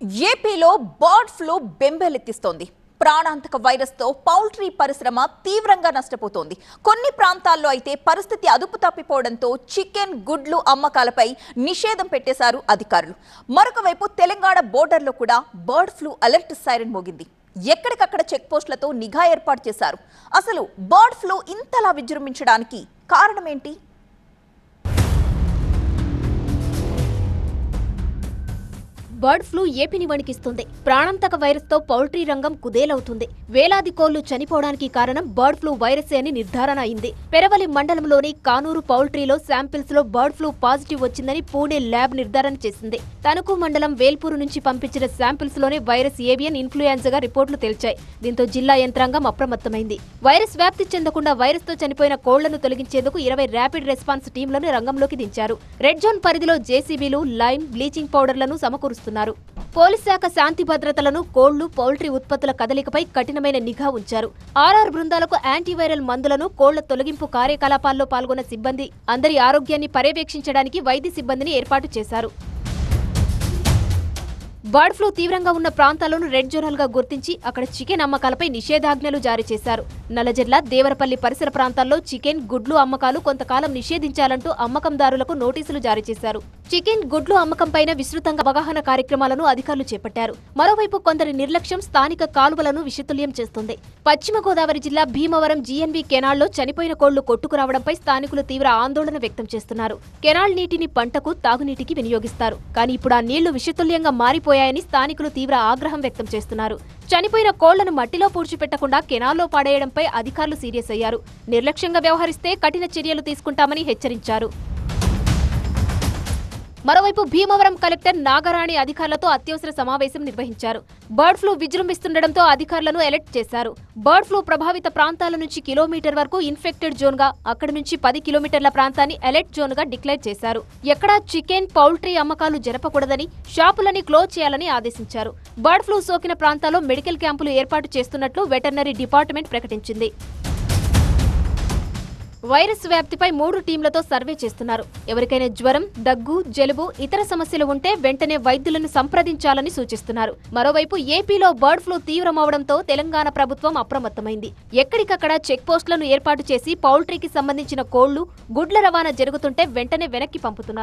ఏపీలో bird flu బెంబేలెత్తిస్తోంది. ప్రాణాంతక వైరస్తో poultry పరిశ్రమ తీవ్రంగా నష్టపోతోంది. కొన్ని ప్రాంతాల్లో అయితే పరిస్థితి అదుపు తప్పిపోవడంతో చికెన్ గుడ్లు అమ్మకాలపై నిషేధం పెట్టేశారు అధికారులు. మరొక వైపు తెలంగాణ బోర్డర్లో కూడా బర్డ్ ఫ్లూ అలర్ట్ సైరన్ మోగింది. ఎక్కడికక్కడ చెక్ పోస్టులతో నిఘా ఏర్పాటు చేశారు. అసలు బర్డ్ ఫ్లూ ఇంతలా విజృంభించడానికి కారణమేంటి? బర్డ్ ఫ్లూ ఏపీని వణికిస్తుంది. ప్రాణాంతక వైరస్తో పౌల్ట్రీ రంగం కుదేలవుతుంది. వేలాది కోళ్ళు చనిపోవడానికి కారణం బర్డ్ ఫ్లూ వైరసే అని నిర్ధారణ అయింది. పెరవలి మండలంలోని కానూరు పౌల్ట్రీలో శాంపిల్స్లో బర్డ్ ఫ్లూ పాజిటివ్ వచ్చిందని పూణే ల్యాబ్ నిర్ధారణ చేసింది. తణుకు మండలం వేల్పూరు నుంచి పంపించిన శాంపిల్స్లోనే వైరస్ ఏవియన్ ఇన్ఫ్లుయెన్జాగా రిపోర్టులు తేల్చాయి. దీంతో జిల్లా యంత్రాంగం అప్రమత్తమైంది. వైరస్ వ్యాప్తి చెందకుండా వైరస్తో చనిపోయిన కోళ్ళను తొలగించేందుకు ఇరవై ర్యాపిడ్ రెస్పాన్స్ టీంలను రంగంలోకి దించారు. రెడ్ జోన్ పరిధిలో జేసీబీలు లైమ్ బ్లీచింగ్ పౌడర్లను సమకూరుస్తున్నారు. పోలీస్ శాఖ శాంతి భద్రతలను కోళ్ళు పౌల్ట్రీ ఉత్పత్తుల కదలికపై కఠినమైన నిఘా ఉంచారు. ఆర్ఆర్ బృందాలకు యాంటీవైరల్ మందులను కోళ్ళ తొలగింపు కార్యకలాపాల్లో పాల్గొన్న సిబ్బంది అందరి ఆరోగ్యాన్ని పర్యవేక్షించడానికి వైద్య సిబ్బందిని ఏర్పాటు చేశారు. బర్డ్ ఫ్లూ తీవ్రంగా ఉన్న ప్రాంతాలను రెడ్ జోనల్గా గుర్తించి అక్కడ చికెన్ అమ్మకాలపై నిషేధాజ్ఞలు జారీ చేశారు. నల్లజర్ల దేవరపల్లి పరిసర ప్రాంతాల్లో చికెన్ గుడ్లు అమ్మకాలు కొంతకాలం నిషేధించాలంటూ అమ్మకందారులకు నోటీసులు జారీ చేశారు. చికెన్ గుడ్లు అమ్మకంపైన విస్తృతంగా అవగాహన కార్యక్రమాలను అధికారులు చేపట్టారు. మరోవైపు కొందరి నిర్లక్ష్యం స్థానిక కాలువలను విషతుల్యం చేస్తుంది. పశ్చిమ గోదావరి జిల్లా భీమవరం జీఎన్బీ కెనాల్లో చనిపోయిన కోళ్ళు కొట్టుకురావడంపై స్థానికులు తీవ్ర ఆందోళన వ్యక్తం చేస్తున్నారు. కెనాల్ నీటిని పంటకు తాగునీటికి వినియోగిస్తారు. కానీ ఇప్పుడు ఆ నీళ్ళు విషతుల్యంగా మారిపోయాయని స్థానికులు తీవ్ర ఆగ్రహం వ్యక్తం చేస్తున్నారు. చనిపోయిన కోళ్ళను మట్టిలో పూడ్చిపెట్టకుండా కెనాల్లో పాడేయడంపై అధికారులు సీరియస్ అయ్యారు. నిర్లక్ష్యంగా వ్యవహరిస్తే కఠిన చర్యలు తీసుకుంటామని హెచ్చరించారు. మరోవైపు భీమవరం కలెక్టర్ నాగరాణి అధికారులతో అత్యవసర సమావేశం నిర్వహించారు. బర్డ్ ఫ్లూ విజృంభిస్తుండటంతో అధికారులను అలర్ట్ చేశారు. బర్డ్ ఫ్లూ ప్రభావిత ప్రాంతాల నుంచి కిలోమీటర్ వరకు ఇన్ఫెక్టెడ్ జోన్గా అక్కడి నుంచి పది కిలోమీటర్ల ప్రాంతాన్ని అలర్ట్ జోన్గా డిక్లేర్ చేశారు. ఎక్కడా చికెన్ పౌల్ట్రీ అమ్మకాలు జరపకూడదని షాపులని క్లోజ్ చేయాలని ఆదేశించారు. బర్డ్ ఫ్లూ సోకిన ప్రాంతాల్లో మెడికల్ క్యాంపులు ఏర్పాటు చేస్తున్నట్లు వెటర్నరీ డిపార్ట్మెంట్ ప్రకటించింది. వైరస్ వ్యాప్తిపై మూడు టీంలతో సర్వే చేస్తున్నారు. ఎవరికైనా జ్వరం దగ్గు జలుబు ఇతర సమస్యలు ఉంటే వెంటనే వైద్యులను సంప్రదించాలని సూచిస్తున్నారు. మరోవైపు ఏపీలో బర్డ్ ఫ్లూ తీవ్రమవడంతో తెలంగాణ ప్రభుత్వం అప్రమత్తమైంది. ఎక్కడికక్కడ చెక్ పోస్టులను ఏర్పాటు చేసి పౌల్ట్రీకి సంబంధించిన కోళ్ళు గుడ్ల రవాణా జరుగుతుంటే వెంటనే వెనక్కి పంపుతున్నారు.